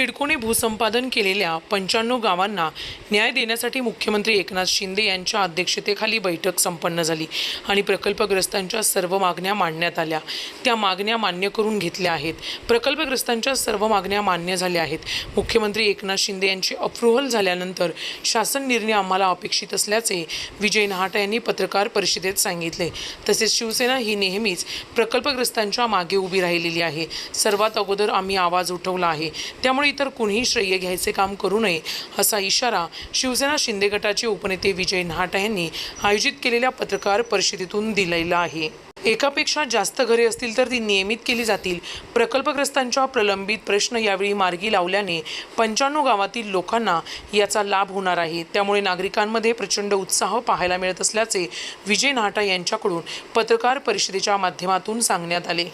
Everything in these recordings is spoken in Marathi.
सिडकोने भूसंपादन केलेल्या पंच्याण्णव गावांना न्याय देण्यासाठी मुख्यमंत्री एकनाथ शिंदे यांच्या अध्यक्षतेखाली बैठक संपन्न झाली आणि प्रकल्पग्रस्तांच्या सर्व मागण्या मांडण्यात आल्या. त्या मागण्या मान्य करून घेतल्या आहेत. प्रकल्पग्रस्तांच्या सर्व मागण्या मान्य झाल्या आहेत. मुख्यमंत्री एकनाथ शिंदे यांची अप्रुव्हल झाल्यानंतर शासन निर्णय आम्हाला अपेक्षित असल्याचे विजय नहाटा यांनी पत्रकार परिषदेत सांगितले. तसेच शिवसेना ही नेहमीच प्रकल्पग्रस्तांच्या मागे उभी राहिलेली आहे. सर्वात अगोदर आम्ही आवाज उठवला आहे. त्यामुळे इतर कुणीही श्रेय घ्यायचे काम करू नये असा इशारा शिवसेना शिंदे गटाचे उपनेते विजय नहाटा यांनी आयोजित केलेल्या पत्रकार परिषदेतून दिलेला आहे. एकापेक्षा जास्त घरे असतील तर ती नियमित केली जातील. प्रकल्पग्रस्तांच्या प्रलंबित प्रश्न यावेळी मार्गी लावल्याने पंच्याण्णव गावातील लोकांना याचा लाभ होणार आहे. त्यामुळे नागरिकांमध्ये प्रचंड उत्साह पाहायला मिळत असल्याचे विजय नाहटा यांच्याकडून पत्रकार परिषदेच्या माध्यमातून सांगण्यात आले.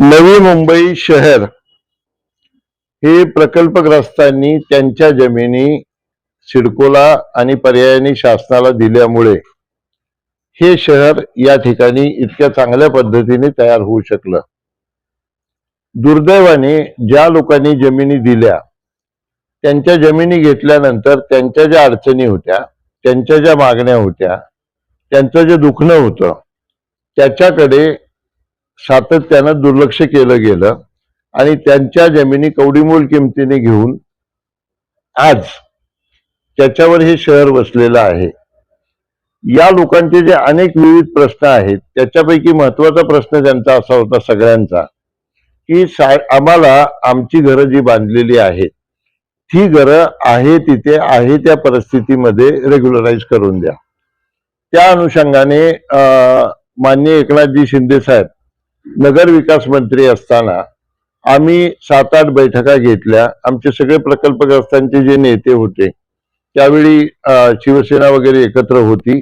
नवी मुंबई शहर हे प्रकल्पग्रस्तांनी त्यांच्या जमिनी सिडकोला आणि पर्यायाने शासनाला दिल्यामुळे हे शहर या ठिकाणी इतक्या चांगल्या पद्धतीने तयार होऊ शकलं. दुर्दैवाने ज्या लोकांनी जमिनी दिल्या त्यांच्या जमिनी घेतल्यानंतर त्यांच्या ज्या अडचणी होत्या त्यांच्या ज्या मागण्या होत्या त्यांचं जे दुखणं होतं त्याच्याकडे सातत्यानं दुर्लक्ष केलं गेलं. आणि त्यांच्या जमिनी कवडीमोल किमतीने घेऊन आज त्याच्यावर हे शहर वसलेलं आहे. या लोकांचे जे अनेक विविध प्रश्न आहेत त्याच्यापैकी महत्त्वाचा प्रश्न त्यांचा असा होता सगळ्यांचा की सा आम्हाला आमची घरं जी बांधलेली आहेत ती घरं आहे तिथे आहे त्या परिस्थितीमध्ये रेग्युलराईज करून द्या. त्या अनुषंगाने अं, माननीय एकनाथजी शिंदे साहेब नगर विकास मंत्री असताना आम्ही सात आठ बैठका घेतल्या. आमचे सगळे प्रकल्पग्रस्तांचे जे नेते होते त्यावेळी शिवसेना वगैरे एकत्र होती.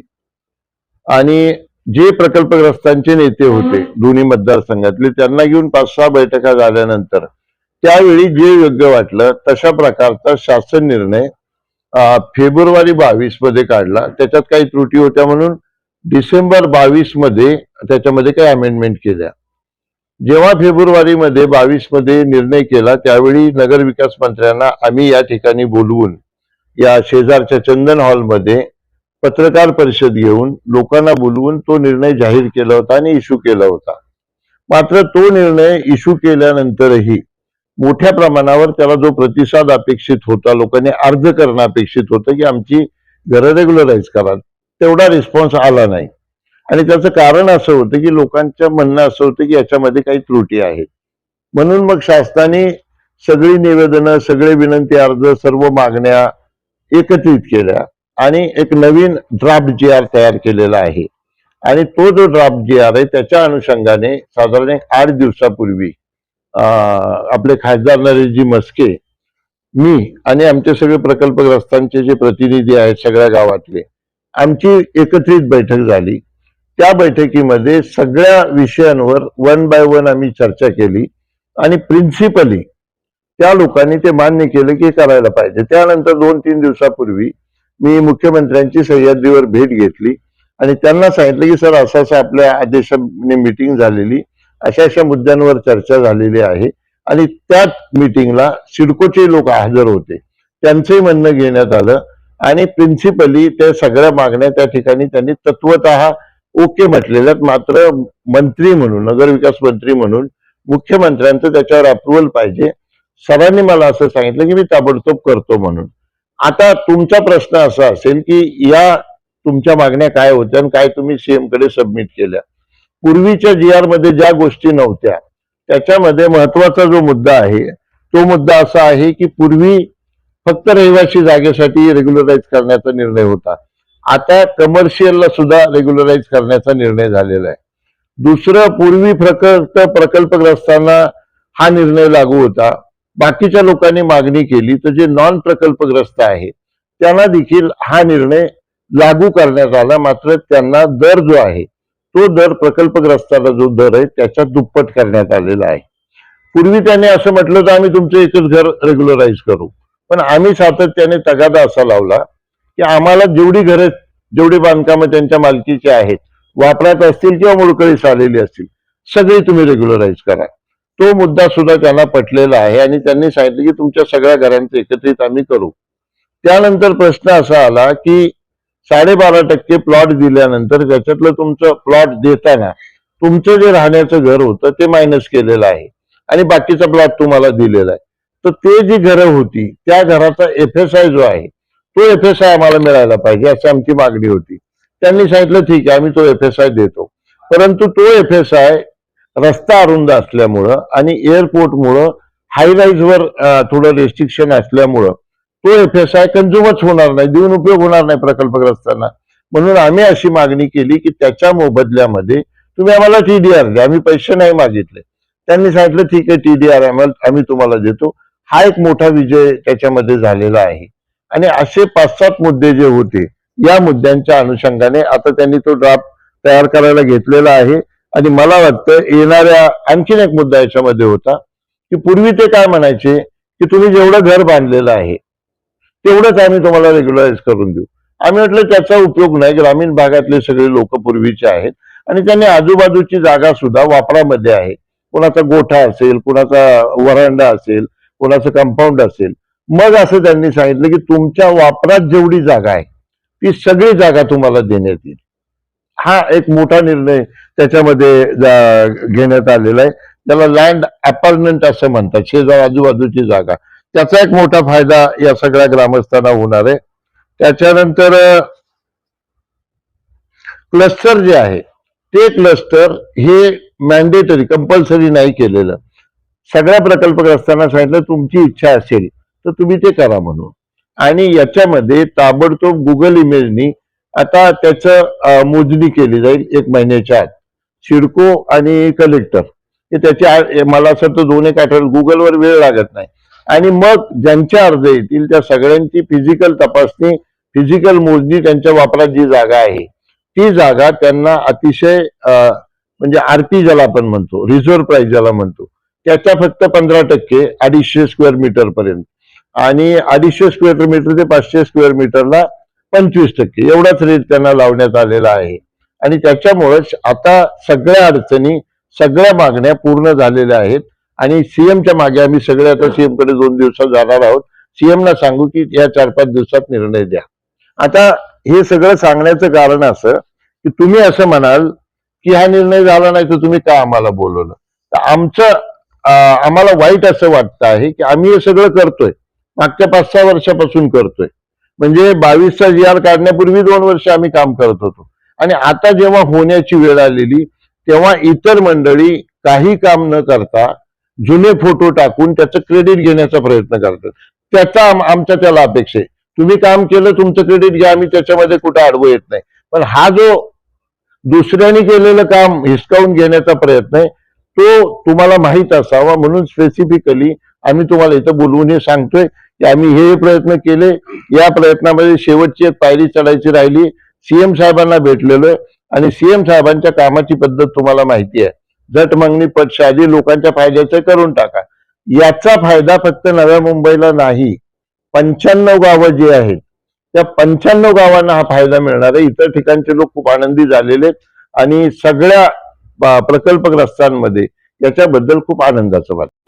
आणि जे प्रकल्पग्रस्तांचे नेते होते दोन्ही मतदारसंघातले त्यांना घेऊन पाच सहा बैठका झाल्यानंतर त्यावेळी जे योग्य वाटलं तशा प्रकारचा शासन निर्णय फेब्रुवारी बावीसमध्ये काढला. त्याच्यात काही त्रुटी होत्या म्हणून डिसेंबर बावीसमध्ये त्याच्यामध्ये काही अमेंडमेंट केल्या. जेव्हा फेब्रुवारीमध्ये बावीसमध्ये निर्णय केला त्यावेळी नगर विकास मंत्र्यांना आम्ही या ठिकाणी बोलवून या शेजारच्या चंदन हॉलमध्ये पत्रकार परिषद घेऊन लोकांना बोलवून तो निर्णय जाहीर केला होता आणि इश्यू केला होता. मात्र तो निर्णय इश्यू केल्यानंतरही मोठ्या प्रमाणावर त्याला जो प्रतिसाद अपेक्षित होता लोकांनी अर्ज करणं अपेक्षित होतं की आमची घरं रेग्युलराईज करा तेवढा रिस्पॉन्स आला नाही. आणि त्याचं कारण असं होतं की लोकांचं म्हणणं असं होतं की याच्यामध्ये काही त्रुटी आहेत म्हणून मग शासनाने सगळी निवेदनं सगळे विनंती अर्ज सर्व मागण्या एकत्रित केल्या आणि एक नवीन ड्राफ्ट जी आर तयार केलेला आहे. आणि तो जो ड्राफ्ट जी आर आहे त्याच्या अनुषंगाने साधारण एक आठ दिवसापूर्वी आपले खासदार नरेशजी मस्के मी आणि आमचे सगळे प्रकल्पग्रस्तांचे जे प्रतिनिधी आहेत सगळ्या गावातले आमची एकत्रित बैठक झाली. त्या बैठकीमध्ये सगळ्या विषयांवर वन बाय वन आम्ही चर्चा केली आणि प्रिन्सिपली त्या लोकांनी ते मान्य केलं की करायला पाहिजे. त्यानंतर दोन तीन दिवसापूर्वी मी मुख्यमंत्र्यांची सह्याद्रीवर भेट घेतली आणि त्यांना सांगितलं की सर असं असं आपल्या आदेशाने मिटिंग झालेली अशा अशा मुद्द्यांवर चर्चा झालेली आहे. आणि त्याच मिटिंगला सिडकोचे लोक हजर होते. त्यांचंही म्हणणं घेण्यात आलं आणि प्रिन्सिपली त्या सगळ्या मागण्या त्या ठिकाणी त्यांनी तत्वत ओके म्हटलेल्या मात्र मंत्री म्हणून नगरविकास मंत्री म्हणून मुख्यमंत्र्यांचं त्याच्यावर अप्रुव्हल पाहिजे. सरांनी मला असं सांगितलं की मी ताबडतोब करतो म्हणून. आता तुमचा प्रश्न असा असेल की या तुमच्या मागण्या काय होत्या आणि काय तुम्ही सीएमकडे सबमिट केल्या? पूर्वीच्या जी आरमध्ये ज्या गोष्टी नव्हत्या त्याच्यामध्ये महत्त्वाचा जो मुद्दा आहे तो मुद्दा असा आहे की पूर्वी फक्त रहिवासी जागेसाठी रेग्युलराईज करण्याचा निर्णय होता. आता कमर्शियलला सुद्धा रेग्युलराईज करण्याचा निर्णय झालेला आहे. दुसरं पूर्वी प्रकल्प प्रकल्पग्रस्तांना हा निर्णय लागू होता. बाकीच्या लोकांनी मागणी केली तर जे नॉन प्रकल्पग्रस्त आहेत त्यांना देखील हा निर्णय लागू करण्यात आला. मात्र त्यांना दर जो आहे तो दर प्रकल्पग्रस्ताला जो दर आहे त्याच्या दुप्पट करण्यात आलेला आहे. पूर्वी त्याने असं म्हटलं तर आम्ही तुमचं एकच घर रेग्युलराईज करू. पण आम्ही सातत्याने तगादा असा लावला की आम्हाला जेवढी घरं जेवढी बांधकामं त्यांच्या मालकीची आहेत वापरात असतील किंवा मोडकळीस आलेली असतील सगळी तुम्ही रेग्युलराईज करा. तो मुद्दा सुद्धा त्यांना पटलेला आहे आणि त्यांनी सांगितलं की तुमच्या सगळ्या घरांचं एकत्रित आम्ही करू. त्यानंतर प्रश्न असा आला की साडेबारा टक्के प्लॉट दिल्यानंतर त्याच्यातलं तुमचं प्लॉट देताना तुमचं जे राहण्याचं घर होतं ते मायनस केलेलं आहे आणि बाकीचा प्लॉट तुम्हाला दिलेला आहे. तर ते जी घरं होती त्या घराचा एफ एस आय जो आहे तो एफ एस आय आम्हाला मिळायला पाहिजे अशी आमची मागणी होती. त्यांनी सांगितलं ठीक आहे आम्ही तो एफ एस आय देतो. परंतु तो एफ एस आय रस्ता अरुंद असल्यामुळं आणि एअरपोर्टमुळं हायराईजवर थोडं रेस्ट्रिक्शन असल्यामुळं तो एफ एस आय कन्झ्युमच होणार नाही देऊन उपयोग होणार नाही प्रकल्पग्रस्तांना. म्हणून आम्ही अशी मागणी केली की त्याच्या मोबदल्यामध्ये तुम्ही आम्हाला टीडीआर द्या. आम्ही पैसे नाही मागितले. त्यांनी सांगितलं ठीक आहे टीडीआर आम्ही तुम्हाला देतो. हा एक मोठा विजय त्याच्यामध्ये झालेला आहे. आणि असे पाच सात मुद्दे जे होते या मुद्द्यांच्या अनुषंगाने आता त्यांनी तो ड्राफ्ट तयार करायला घेतलेला आहे. आणि मला वाटतं येणाऱ्या आणखीन एक मुद्दा याच्यामध्ये होता की पूर्वी ते काय म्हणायचे की तुम्ही जेवढं घर बांधलेलं आहे तेवढंच आम्ही तुम्हाला रेग्युलराईज करून देऊ. आम्ही म्हटलं त्याचा उपयोग नाही ग्रामीण भागातले सगळे लोक पूर्वीचे आहेत. आणि त्यांनी आजूबाजूची जागा सुद्धा वापरामध्ये आहे. कुणाचा गोठा असेल कुणाचा वरांडा असेल कुणाचं कंपाऊंड असेल. मग असं त्यांनी सांगितलं की तुमच्या वापरात जेवढी जागा आहे ती सगळी जागा तुम्हाला देण्यात येईल. हा एक मोठा निर्णय त्याच्यामध्ये घेण्यात आलेला आहे. त्याला लँड अपार्टमेंट असं म्हणतात शेजार आजूबाजूची जागा. त्याचा एक मोठा फायदा या सगळ्या ग्रामस्थांना होणार आहे. त्याच्यानंतर क्लस्टर जे आहे ते क्लस्टर हे मॅन्डेटरी कंपल्सरी नाही केलेलं. सगळ्या प्रकल्पग्रस्तांना सांगितलं तुमची इच्छा असेल तर तुम्ही ते करा म्हणून. आणि याच्यामध्ये ताबडतोब गुगल इमेजनी आता त्याचं मोजणी केली जाईल एक महिन्याच्या आत. सिडको आणि कलेक्टर हे त्याचे मला असं वाटतं दोन एक आठवडे गुगलवर वेळ लागत नाही. आणि मग ज्यांचे अर्ज येतील त्या सगळ्यांची फिजिकल तपासणी फिजिकल मोजणी त्यांच्या वापरात जी जागा आहे ती जागा त्यांना अतिशय म्हणजे आरपी ज्याला आपण म्हणतो रिझर्व्ह प्राईस ज्याला म्हणतो त्याच्या फक्त पंधरा टक्के अडीचशे स्क्वेअर मीटर पर्यंत. आणि अडीचशे स्क्वेअर मीटर ते पाचशे स्क्वेअर मीटरला पंचवीस टक्के एवढाच रेट त्यांना लावण्यात आलेला आहे. आणि त्याच्यामुळेच आता सगळ्या अडचणी सगळ्या मागण्या पूर्ण झालेल्या आहेत. आणि सीएमच्या मागे आम्ही सगळे आता सीएमकडे दोन दिवसात जाणार आहोत. सीएमला सांगू की या चार पाच दिवसात निर्णय द्या. आता हे सगळं सांगण्याचं कारण असं की तुम्ही असं म्हणाल की हा निर्णय झाला नाही तर तुम्ही का आम्हाला बोलवलं? तर आमचं आम्हाला वाईट असं वाटतं आहे की आम्ही हे सगळं करतोय. मागच्या पाच सहा वर्षापासून करतोय. म्हणजे बावीसचा जी आर काढण्यापूर्वी दोन वर्ष आम्ही काम करत होतो. आणि आता जेव्हा होण्याची वेळ आलेली तेव्हा इतर मंडळी काही काम न करता जुने फोटो टाकून त्याचं क्रेडिट घेण्याचा प्रयत्न करतात. त्याचा आमच्या त्याला अपेक्षा आहे. तुम्ही काम केलं तुमचं क्रेडिट घ्या आम्ही त्याच्यामध्ये कुठं अडवू येत नाही. पण हा जो दुसऱ्याने केलेलं काम हिसकावून घेण्याचा प्रयत्न आहे तो तुम्हाला माहीत असावा. म्हणून स्पेसिफिकली आम्ही तुम्हाला इथं बोलवून हे सांगतोय की आम्ही हे प्रयत्न केले. या प्रयत्नामध्ये शेवटची एक पायरी चढायची राहिली. सीएम साहेबांना भेटलेलो आहे. आणि सीएम साहेबांच्या कामाची पद्धत तुम्हाला माहिती आहे. जट मागणी पदशादी लोकांच्या फायद्याचं करून टाका. याचा फायदा फक्त नव्या मुंबईला नाही. पंच्याण्णव गावं जी आहेत त्या पंच्याण्णव गावांना हा फायदा मिळणार आहे. इतर ठिकाणचे लोक खूप आनंदी झालेले आणि सगळ्या प्रकल्पग्रस्तांमध्ये याच्याबद्दल खूप आनंदाचं वाटतं.